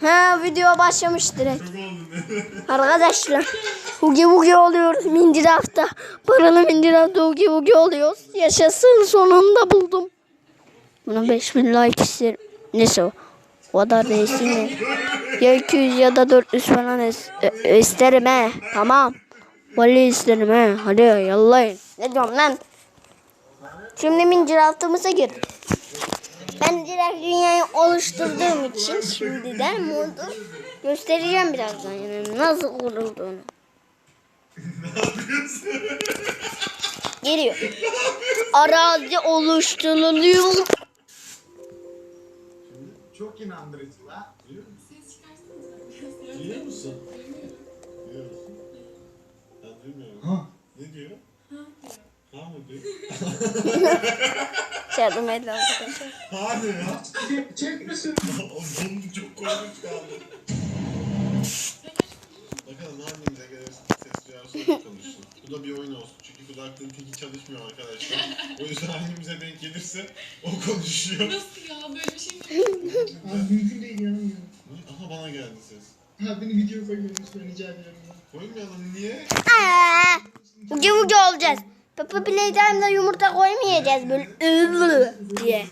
Ha video başlamış direkt. Arkadaşlar Hugi Hugi oluyoruz Mindiraf'ta. Paralı Mindiraf'ta Hugi Hugi oluyoruz. Yaşasın sonunda buldum. Buna 5000 like isterim. Neyse o. O kadar da isterim. Ya 200 ya da 400 falan is- e- isterim he. Tamam. Vallahi isterim he. Hadi yallayın. Ne diyorum lan? Şimdi Mindiraf'tımıza gir. Ben direkt dünyayı oluşturduğum için şimdiden modu göstereceğim birazdan yani nasıl kurulduğunu. Geliyor. Arazi oluşturuluyor. Çok inandırıcı la. Duyuyor musun? Duyuyor musun? Duyuyor musun? Ben duymuyorum. Ha. Ne diyor? Ha mı diyor? Yardım edin arkadaşlar. Ne ya? Çek, çek misin? Oğlum çok korkunç kaldı. Bakalım hangimize gelirse ses duyarsa konuşsun. Bu da bir oyun olsun. Çünkü kulaklığın teki çalışmıyor arkadaşlar. O yüzden hangimize denk gelirse o konuşuyor. Nasıl ya böyle bir şey mi? Abi mümkün değil inanamıyorum. Aha bana geldi ses. Ha beni video koymayın lütfen rica ediyorum. ya. Koymayalım niye? Ucu ucu olacağız. Papa Playtime'da yumurta koymayacağız böyle ıvı diye.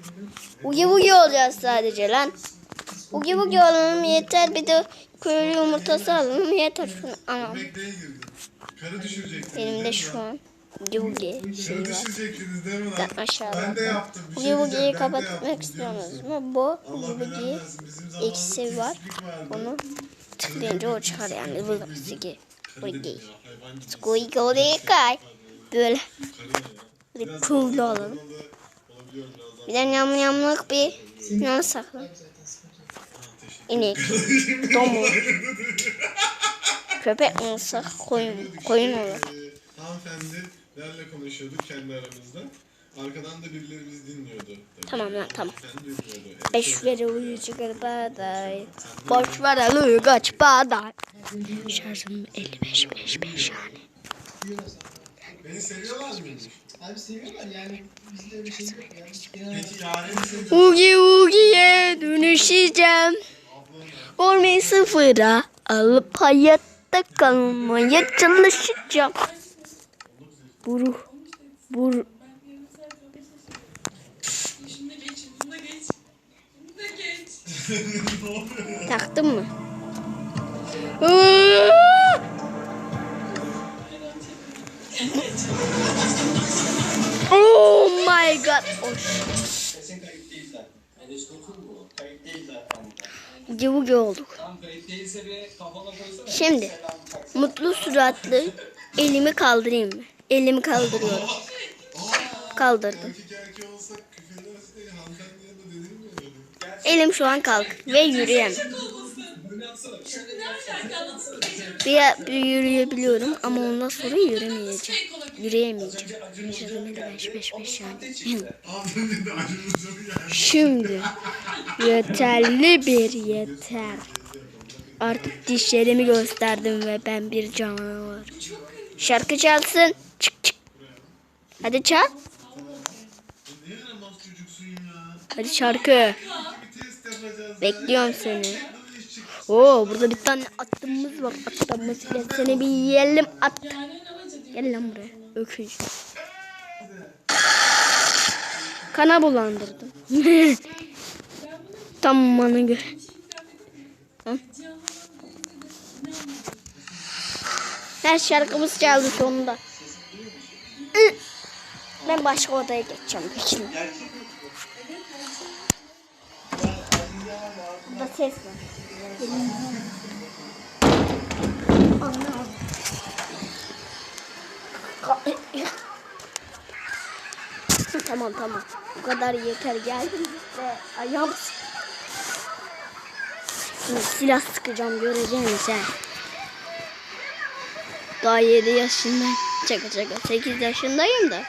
Ugi ugi olacağız sadece lan. Ugi ugi olalım yeter bir de köylü yumurtası alalım yeter şunu anam. Benim de şu an ugi ugi şey? Ben aşağıda. Ben de Ugi kapatmak istiyorsunuz mu? Bu ugi ugi zamanımızda eksi var. Onu tıklayınca o çıkar yani. Ugi. ya, hayvan gibi. Ugi ugi kay. Böyle bir cool olalım. Bir de yam yamlık bir sıkıntı yok. İnek, domuz, köpek olsa koyun, koyun olur. Ee, hanımefendilerle konuşuyorduk kendi aramızda. Arkadan da birileri bizi dinliyordu. Tabii. Tamam lan tamam. Beş veri uyu çıkar baday. Boş ver alı kaç baday. Şarjım 55 5 5 yani. Beni seviyorlar mıymış? Abi seviyorlar yani bizde öyle şey yok ya. Genel Peki yarın. Ugi ugiye dönüşeceğim. Olmayı sıfıra alıp hayatta kalmaya çalışacağım. Buru, buru. Şunu da Oh my god. Oh, zaten. Cıvık olduk. Şimdi mutlu suratlı elimi kaldırayım mı? Elimi kaldırıyorum. Kaldırdım. Elim şu an kalk ve yürüyemem. Bir, yürüyebiliyorum ama ondan sonra yürümeyeceğim. Yürüyemeyeceğim. Şöyle beş beş beş yani. Şimdi yeterli bir yeter. Artık dişlerimi gösterdim ve ben bir canavar. Şarkı çalsın. Çık çık. Hadi çal. Hadi şarkı. Bekliyorum seni. Oo burada bir tane atımız var. Atımız. Gel seni bir yiyelim at. Gel lan buraya. Öküz. Kana bulandırdım. Tam bana göre. Hı? Her şarkımız çaldı sonunda. Ben başka odaya geçeceğim. Şimdi. Burada ses var. Tamam tamam. Bu kadar yeter geldim ve ayağım Şimdi silah sıkacağım göreceğiniz he. Daha 7 yaşındayım. Çaka çaka 8 yaşındayım da.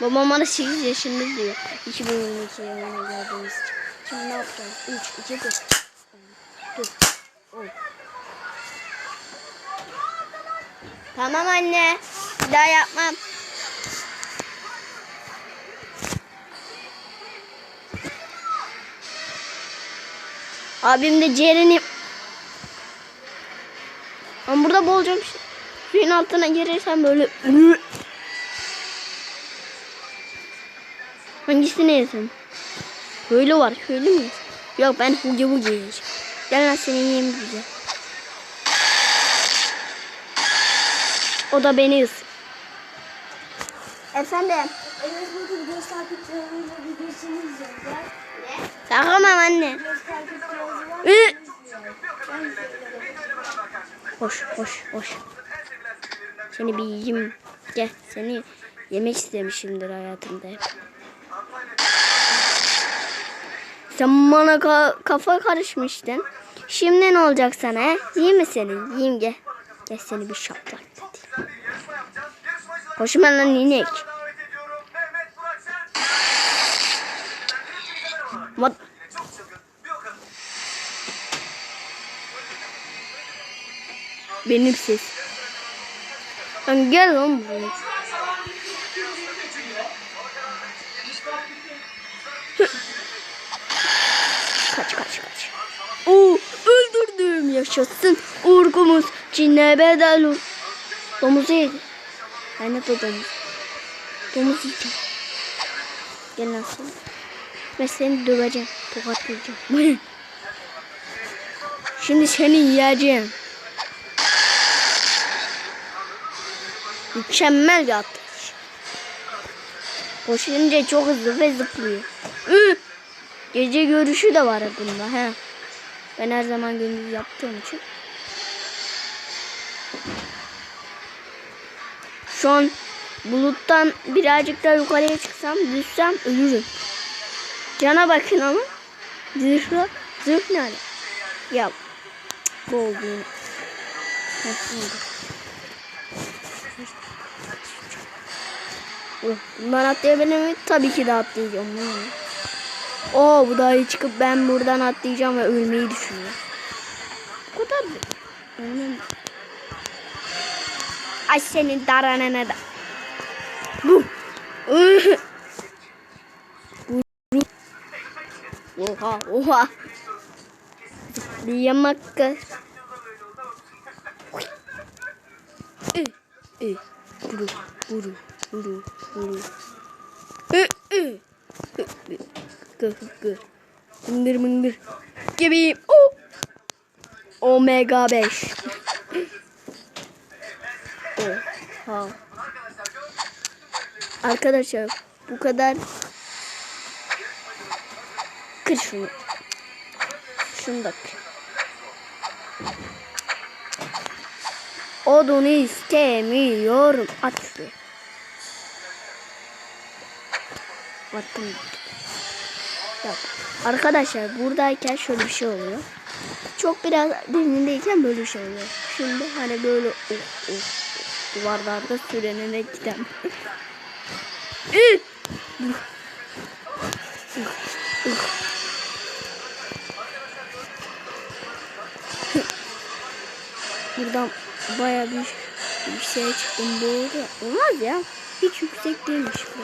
Babam bana 8 yaşında diyor. 2022 yılına geldiğimiz için. Şimdi ne yapacağız? 3, 2, 1. Tamam anne. Bir daha yapmam. Abim de ciğerini... Ben burada boğulacağım işte. Suyun altına girersem böyle... Hangisini yesin? Köylü var. Köylü mü? Yok ben hugi hugi yiyeceğim. Gel lan seni yiyeyim güzel. O da beni ısır. Efendim? Evet bugün göz takipçilerimizle anne. Ü! Hoş hoş hoş. Seni bir yiyeyim. Gel seni yemek istemişimdir hayatımda hep. Sen bana ka- kafa karışmıştın. Şimdi ne olacak sana he? Yiyeyim mi seni? Yiyeyim gel. Gel seni bir şaplak dedi. Hoşuma lan inek. What? Benim ses. Lan gel lan buraya. Yaşasın. Urkumuz Çin'e bedel ol. Domuzu yedi. Ben de domuz. Domuz yiyeceğim. Gel sen. Ben seni döveceğim. Tokatlayacağım. Şimdi seni yiyeceğim. Mükemmel bir atış. Koşunca çok hızlı ve zıplıyor. Gece görüşü de var bunda. He. Ben her zaman gündüz yaptığım için. Şu an buluttan birazcık daha yukarıya çıksam düşsem ölürüm. Cana bakın ama. Zırhla, zırh ne ala? Ya bu oldu. Oh, Bundan atlayabilir miyim? Tabii ki de atlayacağım. Ne? Oo bu dahi çıkıp ben buradan atlayacağım ve ölmeyi düşünüyorum. Bu kadar? Ölmem. Ay senin daranana da. Bu. oha oha. Zıplayamak. Ü, ü. Vuru, vuru, vuru, vuru. Ü, ü. Hı. Gı, gı. Mıngır mıngır. Gibi. O. Omega 5. Oha. Arkadaşlar bu kadar. Kır şunu. Şunu da kır. Odunu istemiyorum. At şuraya. Attım. Yok. Arkadaşlar buradayken şöyle bir şey oluyor. Çok biraz derinindeyken böyle bir şey oluyor. Şimdi hani böyle oh, oh, oh, duvarlarda sürenene giden. Buradan baya bir yükseğe çıktım doğru. Olmaz ya. Hiç yüksek değilmiş bu.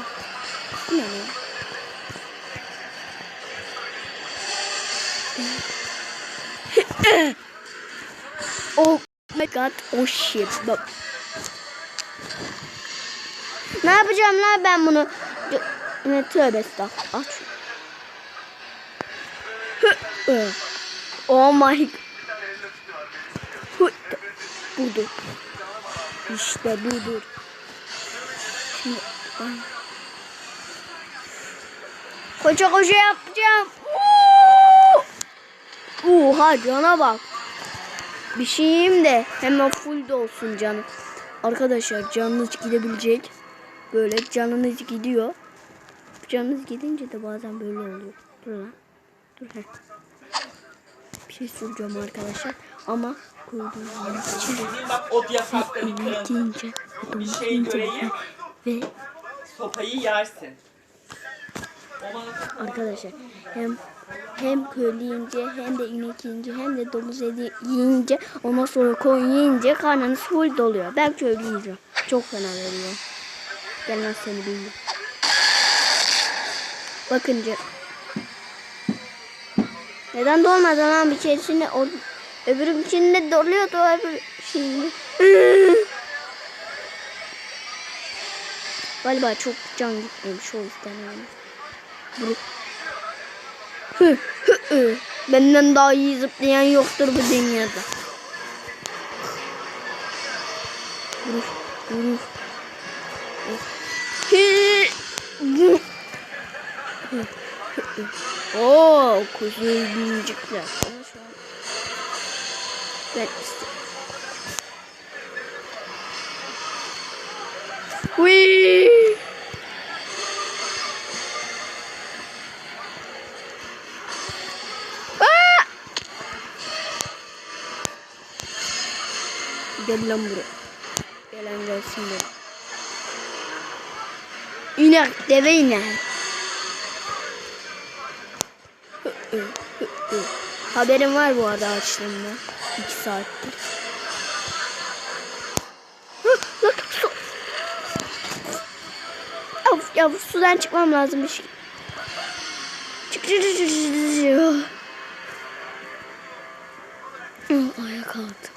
Bu ne? Oh my god. Oh shit. Bak. Ne yapacağım lan ben bunu? Ne tövbe estağfurullah. Aç. Oh my god. Budur. İşte budur. Şimdi ben... Koşa koşa yapacağım. Oha cana bak. Bir şey yiyeyim de hemen full de olsun canım. Arkadaşlar canınız gidebilecek. Böyle canınız gidiyor. Canınız gidince de bazen böyle oluyor. Dur lan. Dur he. Bir şey soracağım arkadaşlar. Ama koyduğum için Bir şey göreyim. ve Sopayı yersin. Arkadaşlar hem hem köylü yiyince hem de inek yiyince hem de domuz eti yiyince ondan sonra koyun yiyince karnınız full doluyor. Ben köylü yiyeceğim. Çok fena veriyor. Gel lan seni bildim. Bakınca Neden dolmadı lan bir keresinde o öbürün içinde doluyordu öbür şimdi. Galiba çok can gitmemiş o yüzden yani. Hı, hı, hı. Benden daha iyi zıplayan yoktur bu dünyada. Vuruş, vuruş. Oo, kuzey an ben istedim. Whee! Gel lan buraya. Gelen gelsin buraya. İnek, deve hı. Haberim var bu arada açlığımda. İki saattir. Ya bu sudan çıkmam lazım bir şey. Çık çık çık çık çık, Ayağa kalktım.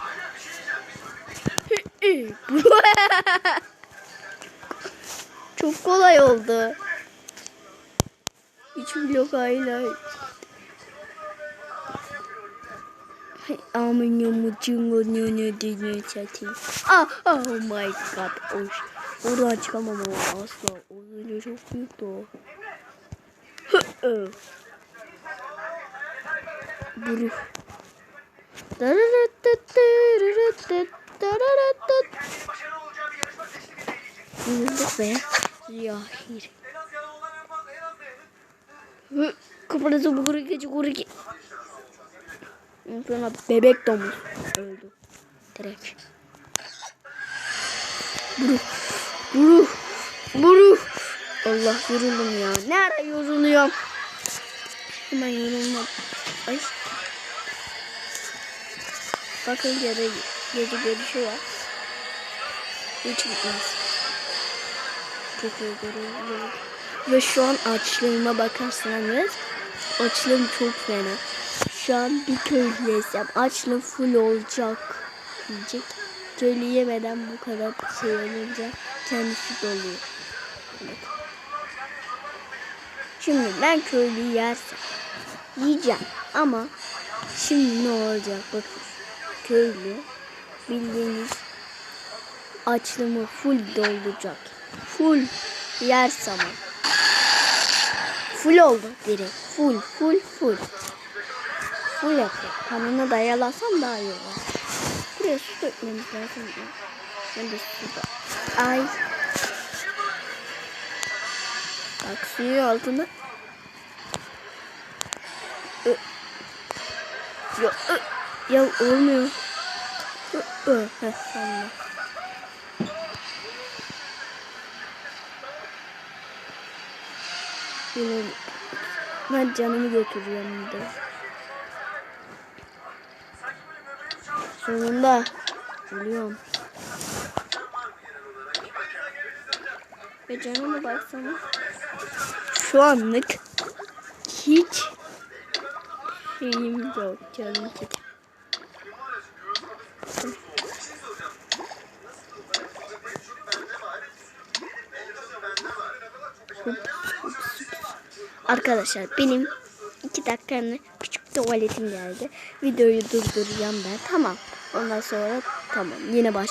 Çok kolay oldu. Hiç blok highlight. Aman yamucungo ne dine çatayım. Ah oh my god. Oş. Oradan çıkamam ama asla. O öyle çok büyüktü o. Hı, hı. Buruh. Bulduk be. Zahir. Hı, Kıpırızı bu kuru gece kuru ge- Sonra bebek domuz öldü. Direkt. Buruh. Buruh. Buruh. Allah yoruldum ya. Ne ara yoruluyorum. Hemen yorulmam. Ay. Bakın gece, gece görüşü var. Hiç bitmez. Çok iyi görüyorum. Ve şu an açlığıma bakarsanız açlığım çok fena. Şu an bir köylü yesem açlığım full olacak diyecek. Köylü yemeden bu kadar şey olunca kendisi doluyor. Evet. Şimdi ben köylüyü yersem yiyeceğim ama şimdi ne olacak bakın. Köylü bildiğiniz açlığımı full dolduracak. Full yer ama. Full oldu direkt. Full, full, full. Full yapıyor. Kanına dayalasam daha iyi olur. Buraya su dökmemiz lazım. Ben de su da. Ay. Bak suyu altına. Ö. ya olmuyor. Yine ben canımı götürüyorum bir. Sonunda ölüyorum. Ve canıma baksana. Şu anlık hiç şeyim yok canım Arkadaşlar benim iki dakikamda küçük tuvaletim geldi. Videoyu durduracağım ben. Tamam. Ondan sonra tamam. Yine baş.